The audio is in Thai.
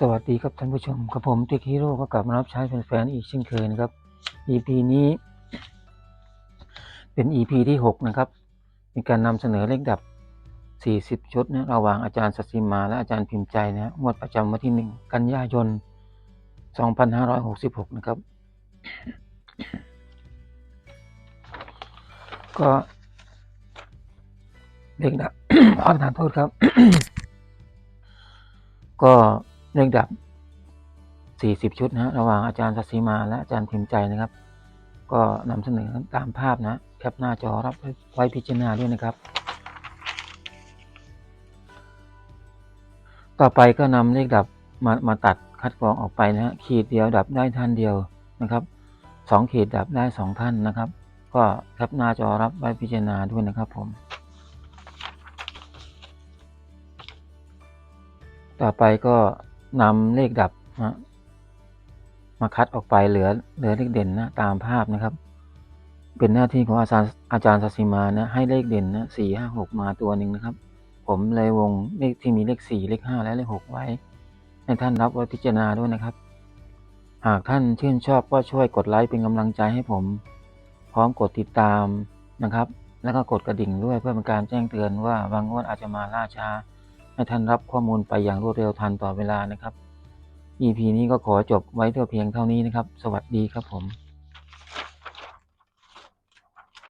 สวัสดีครับท่านผู้ชมกับผมติ๊กฮีโร่ก็กลับมารับใช้แฟนๆอีกเช่นเคยนะครับ EP นี้ เป็น EP ที่ 6 นะครับมีการนำเสนอเลขดับ 40 ชุดนะระหว่างอาจารย์สัสิมาและอาจารย์พิมพ์ใจนะงวดประจำวันที่ 1 กันยายน 2566 นะครับ ก็เลขดับขอทานโทษครับ ก็ เลขดับ40 ชุดนะระหว่างอาจารย์สัสิมาและอาจารย์พิมพ์ใจนะครับ ก็นำเสนอตามภาพนะแคปหน้าจอรับไว้พิจารณาด้วยนะครับ ต่อไปก็นำเลขดับมามาตัดคัดกรองออกไปนะฮะขีดเดียวดับได้ท่านเดียวนะครับสองขีดดับได้สองท่านนะครับ ก็แคปหน้าจอรับไว้พิจารณาด้วยนะครับผม ต่อไปก็ นำเลขดับนะมาคัดออกไปเหลือเหลือเลขเด่นนะตามภาพนะครับ เป็นหน้าที่ของอาจารย์อาจารย์สัสิมานะให้เลขเด่นนะสี่ห้าหกมาตัวหนึ่งนะครับ ผมเลยวงเลขที่มีเลขสี่เลขห้าและเลขหกไว้ ให้ท่านรับไว้พิจารณาด้วยนะครับ หากท่านชื่นชอบก็ช่วยกดไลค์เป็นกำลังใจให้ผม พร้อมกดติดตามนะครับ แล้วก็กดกระดิ่งด้วยเพื่อเป็นการแจ้งเตือนว่าบางงวดอาจจะมาล่าช้า ให้ท่านรับข้อมูลไปอย่างรวดเร็วทันต่อเวลานะครับ EP นี้ก็ขอจบไว้เท่าเพียงเท่านี้นะครับ สวัสดีครับผม